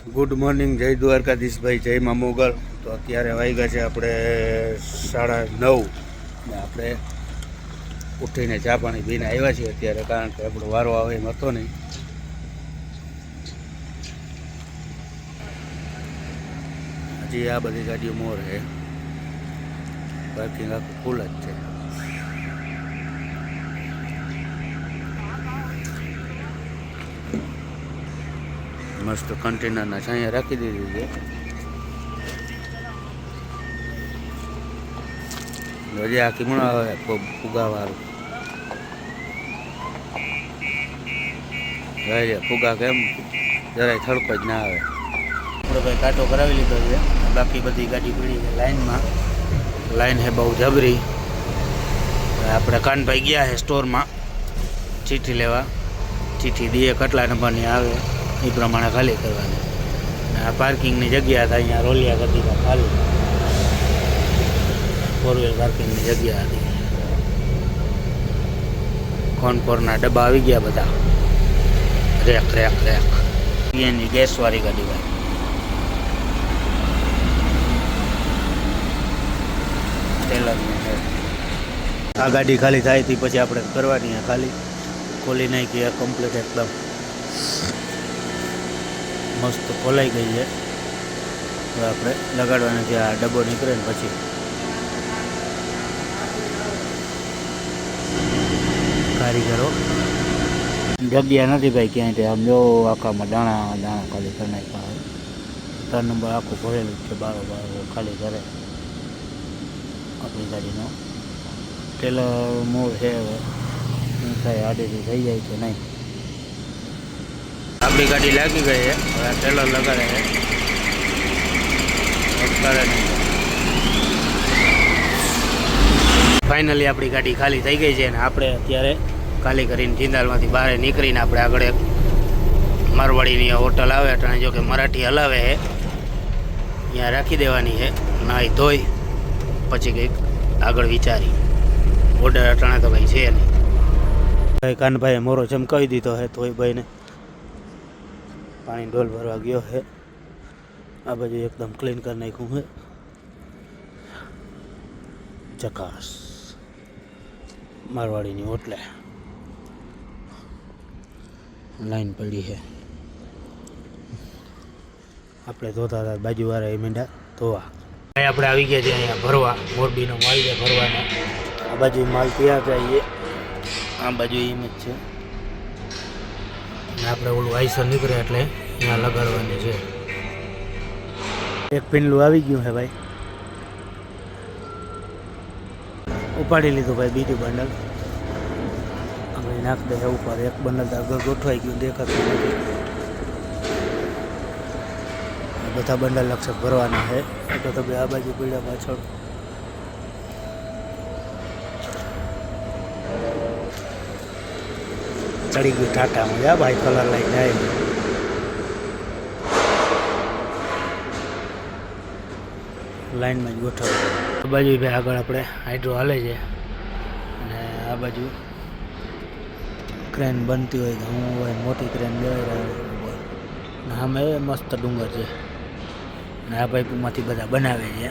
Good morning, જય દ્વારકાધીશભાઈ જય મા મોગલ. તો અત્યારે વાગ્યા છે આપણે સાડા નવ. ને આપણે ઉઠીને ચા પાણી પીને આવ્યા છીએ અત્યારે, કારણ કે આપણો વારો આવે એમ હતો નહીં. હજી આ બધી ગાડીઓ મોર છે. પાર્કિંગ આખું ફૂલ જ છે. મસ્ત કન્ટેનરના છાંયા રાખી દીધી છે. હજી આખી પણ આવે ફુગાવાળું જોઈએ ફુગા કેમ? જરાય થડકો જ ના આવે. આપણે ભાઈ કાંટો કરાવી લીધો છે. બાકી બધી ગાડી પડી છે લાઈનમાં. લાઈન હે બહુ જબરી. આપણે કાનભાઈ ગયા છે સ્ટોરમાં. ચીઠી લેવા. ચીઠી દઈએ કેટલા નંબરની આવે. એ પ્રમાણે ખાલી કરવાની. આ પાર્કિંગની જગ્યા હતા, અહીંયા રોલિયા કરતી હતા ખાલી. ફોર વ્હીલ પાર્કિંગની જગ્યા હતી. કોન ડબ્બા આવી ગયા બધા. રેક રેક રેક એની ગેસવાળી ગાડી ભાઈ. આ ગાડી ખાલી થાય હતી પછી આપણે કરવાની ખાલી. ખોલી નાખી કમ્પ્લીટ એકદમ. મસ્ત ખોલાઈ ગઈ છે. હવે આપણે લગાડવાના જે આ ડબ્બો નીકળે ને પછી. કારીગરો. જગ્યા નથી ભાઈ ક્યાંય આમ જો આખામાં દાણા દાણા ખાલી કરી નાખ્યા ત્રણ નંબર આખું ભરેલું છે બારો બારો, ખાલી કરે આપણી ગાડીનો. ટેલર મૂળ છે હવે. શું થાય આડેથી થઈ જાય કે નહીં. આપણી ગાડી લાગી ગઈ છે. હવે આ ટેલર લગાડે છે. ફાઇનલી આપણી ગાડી ખાલી થઈ ગઈ છે અને આપણે અત્યારે ખાલી કરીને જિંદાલમાંથી બહાર નીકળીને આપણે આગળ મારવાડીની હોટલ આવે, અટાણે જો કે મરાઠી હલાવે છે. ત્યાં રાખી દેવાની છે. નાહી ધોઈ, પછી કંઈક આગળ વિચારી. ઓર્ડર અટાણે તો ભાઈ છે નહીં. ભાઈ કાનભાઈએ મોરો ચમકાવી દીધો હે તોય ભાઈને. પાણી ડોલ ભરવા ગયો છે આ બાજુ એકદમ ક્લીન કરી નાખ્યું છે ચકાસ. મારવાડીની હોટલે લાઈન પડી છે આપણે ધોતા હતા બાજુવાળા એ મીંડા ધોવા. આપણે આવી ગયા છે અહીંયા ભરવા. મોરબીનો માલ છે ભરવાના. આ બાજુ માલ ત્યાં જઈએ આ બાજુ એમ જ છે. આપણે ઓલું આઈસર નીકળે એટલે ત્યાં લગાડવાની છે. એક પિંડલું આવી ગયું છે ભાઈ. ઉપાડી લીધું ભાઈ બીજું બંડલ. હવે નાખ દે ઉપર. એક બંડલ આગળ ગોઠવાઈ ગયું, દેખાતું બધા બંડલ લક્ષક ભરવાના છે. એટલે તો ભાઈ આ બાજુ પીડા પાછળ. ચડી ગયું ટાટા મજા ભાઈ કલર લઈને જાય લાઈનમાં જ ગોઠવ આ બાજુ ભાઈ આગળ આપણે હાઇડ્રો હાલે છે. અને આ બાજુ ક્રેન બનતી હોય હું હોય, મોટી ક્રેન લેવાઈ રહ્યો ને સામે મસ્ત ડુંગર છે. અને આ પાઇપમાંથી બધા બનાવે છે.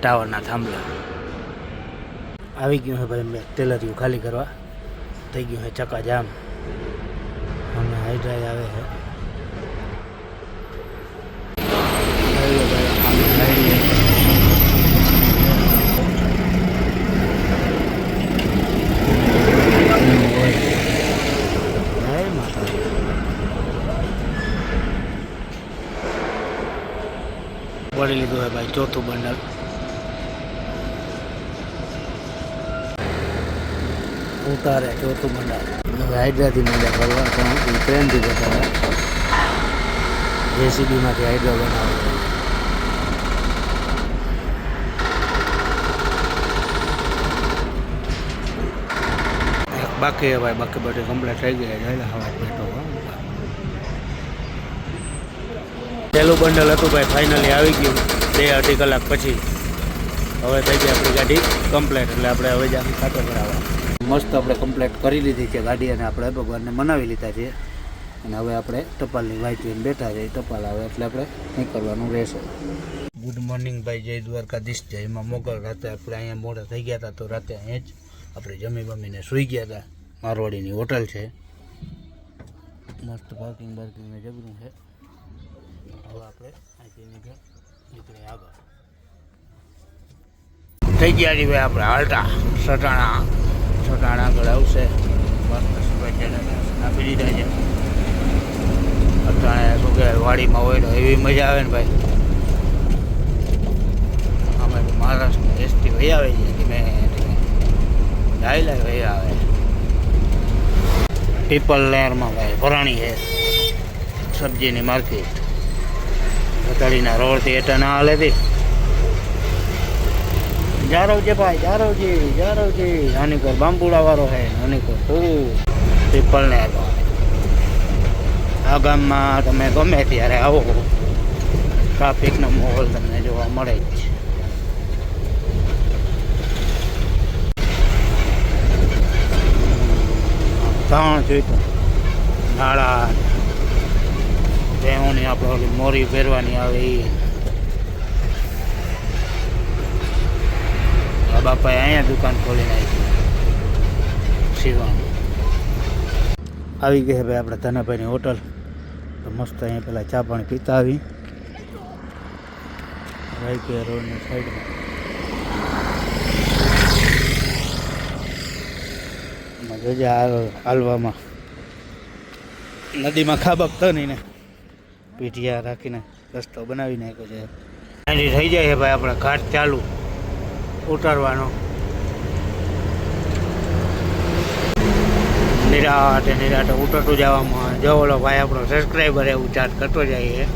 ટાવરના થાંભલા. આવી ગયું છે ભાઈ મેં ટેલરિયું ખાલી કરવા. થઈ ગયું છે ચકાજામ. જામ અમે હાઇડ્રાઈ આવે છે હાઈવે ભાઈ, આમ હાઈવે. જય માતાજી. વળી લીધું હોય ભાઈ, ચોથું બંડલ. ઉતારે ચોથું બંડલ. હવે હાઇડ્રાથી મજા કરવા ટ્રેન ટ્રેનથી જતા જેસીબીમાંથી હાઇડ્રા બનાવે બાકી હવે, બાકી બધી કમ્પ્લીટ થઈ ગઈ એટલે હવે બેઠો પહેલું બંડલ હતું ભાઈ ફાઇનલી આવી ગયું. બે અઢી કલાક પછી. હવે થઈ ગઈ આપણી ગાડી કમ્પ્લેટ એટલે આપણે હવે જ ખાતો કરાવવા મસ્ત આપણે કમ્પ્લેટ કરી લીધી છે ગાડી અને આપણે ભગવાનને મનાવી લીધા છે. અને હવે આપણે ટપાલની જોઈને બેઠા છે. ટપાલ આવે એટલે આપણે નીકળવાનું રહેશે. ગુડ મોર્નિંગ ભાઈ. જય દ્વારકાધીશ. જય એમાં મોગલ. રાતે આપણે અહીંયા મોડા થઈ ગયા હતા, તો રાતે અહીંયા જ આપણે જમી બમીને સૂઈ ગયા હતા મારવાડીની હોટલ છે. મસ્ત પાર્કિંગ બાર્કિંગ જબરું છે. હવે આપણે અહીંથી નીકળ નીકળીએ આગળ. થઈ ગયા છીએ ભાઈ આપણે હાલતા. સટાણા સટાણા આગળ આવશે. મસ્ત આપી દીધા છે. અટાણે શું કહેવાય વાડીમાં હોય તો એવી મજા આવે ને ભાઈ. અમે મહારાષ્ટ્રની એસટી વહી આવે છે. લાઈ લાઈ વહી આવે પીપલ લેરમાં ભાઈ ભરાણી છે. સબ્જીની માર્કેટ. રતાડીના રોડથી એટા ના હાલે હતી જારવજી ભાઈ, જારવજી જારવજી. હાનીકોર બાંબુડા વાળો છે, હાનીકોર પૂરું પીપલ ને આ ગામમાં તમે ગમે ત્યારે આવો. ટ્રાફિકનો માહોલ તમને જોવા મળે જ. છે ત્રણ જોઈતું નાળા ભેહોની આપણે મોરી પહેરવાની આવે એ બાપાએ અહીંયા દુકાન ખોલી નાખી. સીવાનું આવી ગઈ ભાઈ આપણે ધનાભાઈની હોટલ. તો મસ્ત અહીંયા પેલા ચા પાણી પીતા આવી. રાઈકે રોડની સાઈડમાં જોજે હાલ હાલવામાં. નદીમાં ખાબક તો નહીં ને પીઠિયા રાખીને રસ્તો બનાવી નાખ્યો છે. અહીંથી થઈ જાય છે ભાઈ આપણે ઘાટ ચાલુ. ઉતારવાનો. નિરાટે નિરાટે ઉતરતું જવામાં. જો ઓલો ભાઈ આપણો સબસ્ક્રાઈબર એવું ચાર્જ કરતો જાય છે.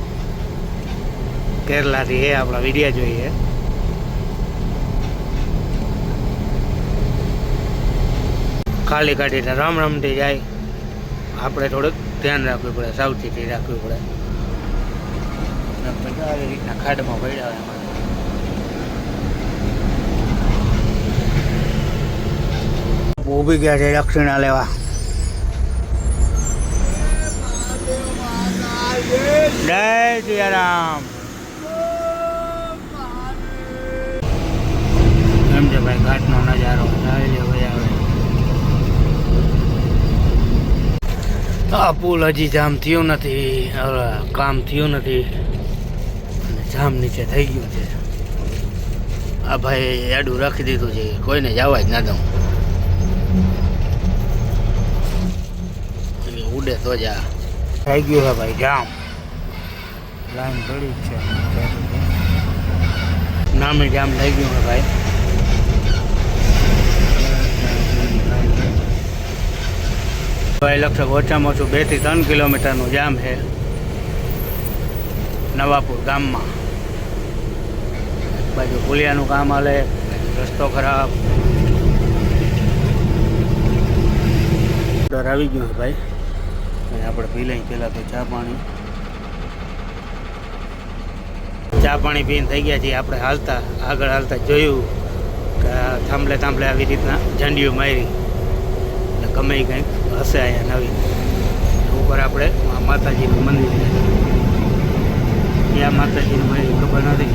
કેરલાથી એ આપણા વિડીયા જોઈએ. ખાલી કાઢીને રામ રામથી જાય. આપણે થોડુંક ધ્યાન રાખવું પડે, સાવચેતી રાખવી પડે. આવી રીતના ખાડમાં પડ્યા હોય એમાં. ઊભી ગયા છે દક્ષિણા લેવા. જય સિયારામ. એમ છે ભાઈ, ઘાટનો નજારો આવી લે ભાઈ આવે આ પુલ હજી જામ થયું નથી કામ થયું નથી. અને જામ નીચે થઈ ગયું છે. આ ભાઈ આડું રાખી દીધું છે, કોઈને જવા જ ના દઉં. એટલે ઉડે તો જા થઈ ગયું છે ભાઈ જામ. લાઈન પડી છે. નામે જામ થઈ ગયું છે ભાઈ. ભાઈ લગભગ ઓછામાં ઓછું બેથી ત્રણ કિલોમીટરનું જામ છે નવાપુર ગામમાં. બાજુ પુલિયાનું કામ હાલે, રસ્તો ખરાબ. ઓર્ડર આવી ગયો ભાઈ. આપણે પી લઈએ પહેલાં તો ચા પાણી. ચા પાણી પીને થઈ ગયા છીએ, આપણે હાલતા, આગળ હાલતા જોયું કે થાંભલે થાંભલે આવી રીતના ઝંડીઓ મારી. ગમે કંઈક હશે અહીંયા નવી. ઉપર આપણે માતાજીનું મંદિર છે. ક્યાં માતાજીનું મારી ખબર નથી.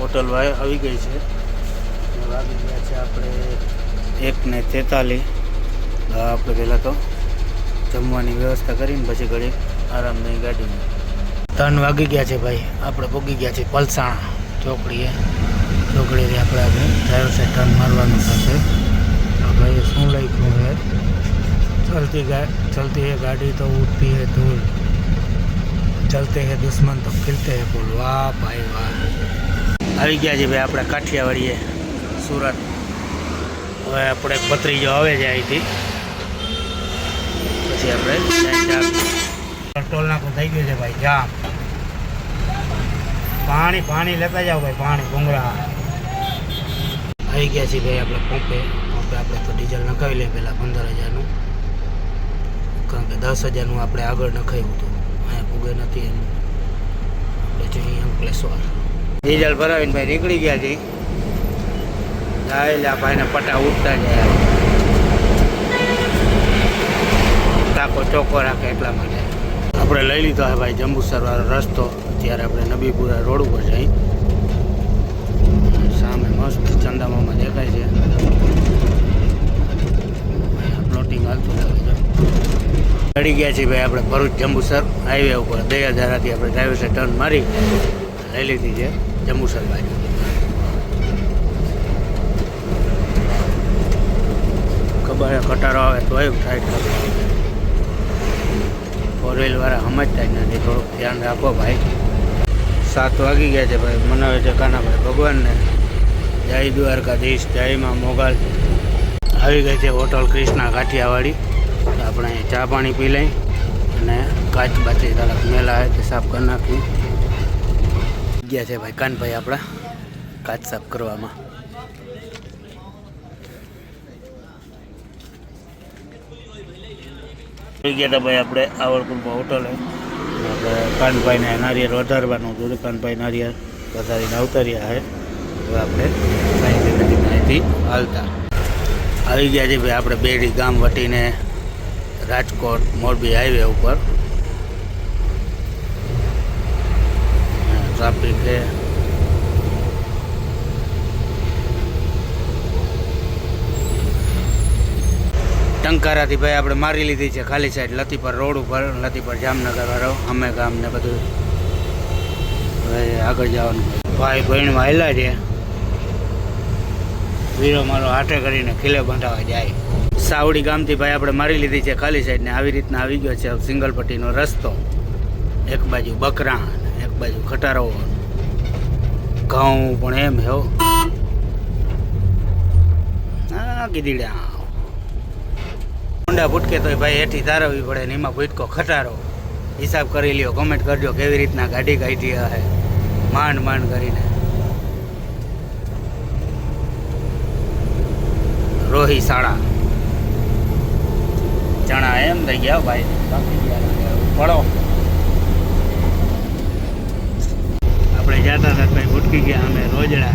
હોટલ વાય આવી ગઈ છે. આવી ગયા છે આપણે એક ને તેતાલીસ. આપણે પહેલાં તો જમવાની વ્યવસ્થા કરીને પછી ઘડી આરામની ગાડીમાં. ત્રણ વાગી ગયા છે ભાઈ. આપણે પોગી ગયા છે પલસાણા ચોકડીએ. ચોકડીથી આપણે આપણે ડ્રાઈવર સાઈડ ટર્ન મારવાનું થશે. ભાઈએ શું લખ્યું છે? ચલતી ચલતી હે ગાડી તો ઉઠતી હે ધૂળ. ચલતે હે દુશ્મન તો ખીલતે હે ફૂલ. વાહ ભાઈ વાહ. આવી ગયા છે ભાઈ આપણે કાઠિયાવાડીએ સુરત. હવે આપણે પત્રીજો આવે છે અહીંથી. પછી આપણે ટોલ નાખું થઈ ગયું છે ભાઈ, જામ. પાણી પાણી લેતા જાઓ ભાઈ, પાણી, ભૂંગળા. આવી ગયા છીએ ભાઈ આપણે પંપે. પંપે આપણે તો ડીઝલ નખાવી લઈએ પહેલાં પંદર હજારનું. કારણ કે દસ હજારનું આપણે આગળ નખાવ્યું હતું. અહીંયા પૂગે નથી એમ. આપણે જોઈએ અંકલેશ્વર ડીઝલ ભરાવીને ભાઈ નીકળી ગયા છે જાયેલા ભાઈને પટા ઉઠતા જાય. ટાકો ચોખ્ખો રાખે એટલા માટે. આપણે લઈ લીધો હે ભાઈ જંબુસર વાળો રસ્તો. ત્યારે આપણે નબીપુરા રોડ ઉપર જઈ. સામે મસ્ત ચંદામામાં દેખાય છે. ચડી ગયા છીએ ભાઈ આપણે ભરૂચ જંબુસર હાઈવે ઉપર દયાધારાથી આપણે ડ્રાઈવર ટર્ન મારી લઈ લીધી છે જંબુસર બાજુ ખબર ખટારો આવે તો એવું થાય ફોર વ્હીલ વાળા સમજતા જ નથી, થોડુંક ધ્યાન રાખો ભાઈ. સાત વાગી ગયા છે ભાઈ, મનાવે છે કાનાભાઈ ભગવાનને. જય દ્વારકાધીશ, જય માં મોગલ. આવી ગઈ છે હોટલ ક્રિષ્ના કાઠિયાવાડી તો આપણે ચા પાણી પી લઈ અને કાચ બાચી તરફ મેલા હોય તે સાફ કરી નાખી ગયા છે ભાઈ કાનભાઈ આપણા કાચ સાફ કરવામાં. થઈ ગયા હતા ભાઈ આપણે આવડકુંડમાં હોટલે આપણે કાનભાઈને નારિયેળ વધારવાનું હતું. કાનભાઈ નારિયેળ વધારીને અવતર્યા હવે આપણે અહીંથી માહિતી હાલતા. આવી ગયા છે ભાઈ, આપણે બેડી ગામ વટીને રાજકોટ, મોરબી હાઈવે ઉપર. ટ્રાફિક છે. ટંકારાથી ભાઈ આપણે મારી લીધી છે ખાલી સાઈડ, લતીપર રોડ ઉપર, લતીપર જામનગર વાળો, અમે ગામ ને બધું. ભાઈ આગળ જવાનું. ભાઈ બહેન આવેલા છે. વીરો મારો હાથે કરીને ખીલે બંધાવા જાય. સાવડી ગામથી ભાઈ આપણે મારી લીધી છે ખાલી સાઈડ ને આવી રીતના આવી ગયો છે સિંગલ પટ્ટીનો રસ્તો. એક બાજુ બકરા એક બાજુ ખટારો ઘઉં પણ એમ હો. હા ઊંડા ફૂટકે તો ભાઈ હેઠી તારવવી પડે ને એમાં ફૂટકો ખટારો. હિસાબ કરી લ્યો કોમેન્ટ કરજો કેવી રીતના ગાડી કાઢી હે. માંડ માંડ કરીને. રોહી સાડા ચણા એમ થઈ ગયા ભાઈ. પડો આપણે જતા હતા ભાઈ ભૂટકી ગયા અમે રોજડા.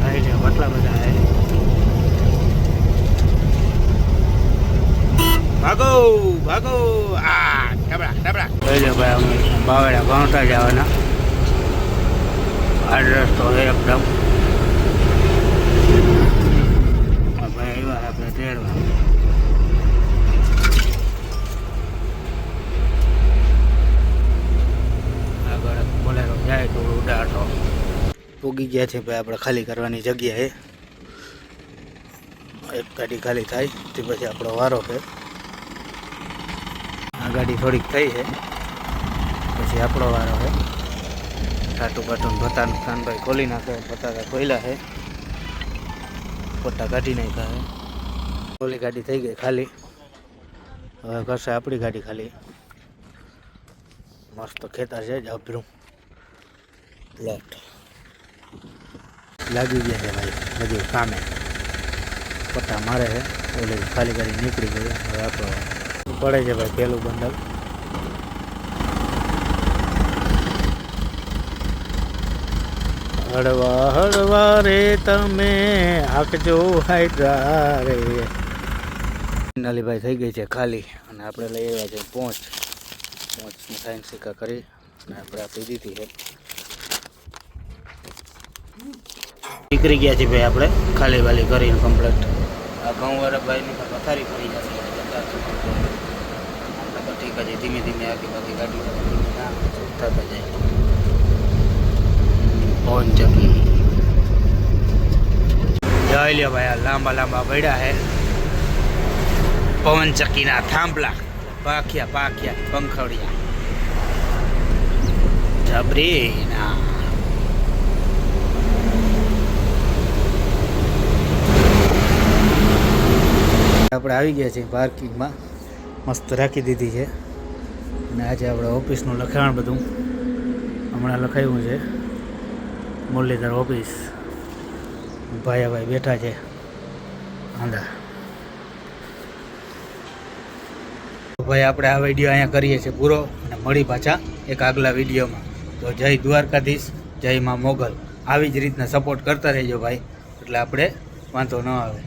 ભાઈ ગયા એટલા બધા ભાગો ભાગો. આ ડબડા ડબડા ભાઈ દે ભાઈ અમે બાવડા ભાવતા જવાના આ રસ્તો એકદમ આ ભાઈ આવ્યા આપણે તેડવા આગળ બોલેરો જાય તો ઉડાડો. પૂગી ગયા છે ભાઈ, આપણે ખાલી કરવાની જગ્યાએ એક ગાડી ખાલી થાય, તે પછી આપણો વારો છે. આ ગાડી થોડીક થઈ છે, પછી આપણો વારો છે. ટાટું બાટું ભતાનું ખાનભાઈ ખોલી નાખે બટાકા ખોલ્યા છે. પોટા કાઢી નાખ્યા છે. ઓલી ગાડી થઈ ગઈ ખાલી. હવે કરશે આપણી ગાડી ખાલી. મસ્ત ખેતર છે અભરું. પ્લોટ લાગી ગયા છે ભાઈ, બધું કામે. પટ્ટા મારે છે, ઓલી ખાલી કરી નીકળી ગઈ. હવે આપણો પડે છે ભાઈ પેલું બંડલ. હળવા હળવા રે તમે, હાકજો હાઈડ્રા રે. ફાઇનલી ભાઈ થઈ ગઈ છે ખાલી. અને આપણે લઈ આવ્યા છે પહોંચ પોંચની સાઈન સિક્કા કરી અને આપણે આપી દીધી છે. નીકળી ગયા છે ભાઈ આપણે ખાલી વાલી કરીને કમ્પ્લેટ આ ઘઉં વાળા ભાઈની પથારી ફરી જશે. આપણે તો ઠીક છે ધીમે ધીમે આગી બાકી ગાડી થતા જાય. પહોંચ ચકી જોઈ લ્યો ભાઈ લાંબા લાંબા પડ્યા હે પવન ચક્કીના થાંભલા. પાખ્યા પાખ્યા પંખડિયા જબરીના. આપણે આવી ગયા છીએ પાર્કિંગમાં. મસ્ત રાખી દીધી છે. અને આજે આપણે ઓફિસનું લખાણ બધું હમણાં લખાયું છે. મુરલીધર ઓફિસ. ભાઈ બેઠા છે. આંધા. ભાઈ આપણે આ વીડિયો અહીંયા કરીએ છીએ પૂરો અને મળી પાછા એક આગલા વિડીયોમાં તો જય દ્વારકાધીશ, જય માં મોગલ. આવી જ રીતના સપોર્ટ કરતા રહેજો ભાઈ. એટલે આપણે વાંધો ન આવે.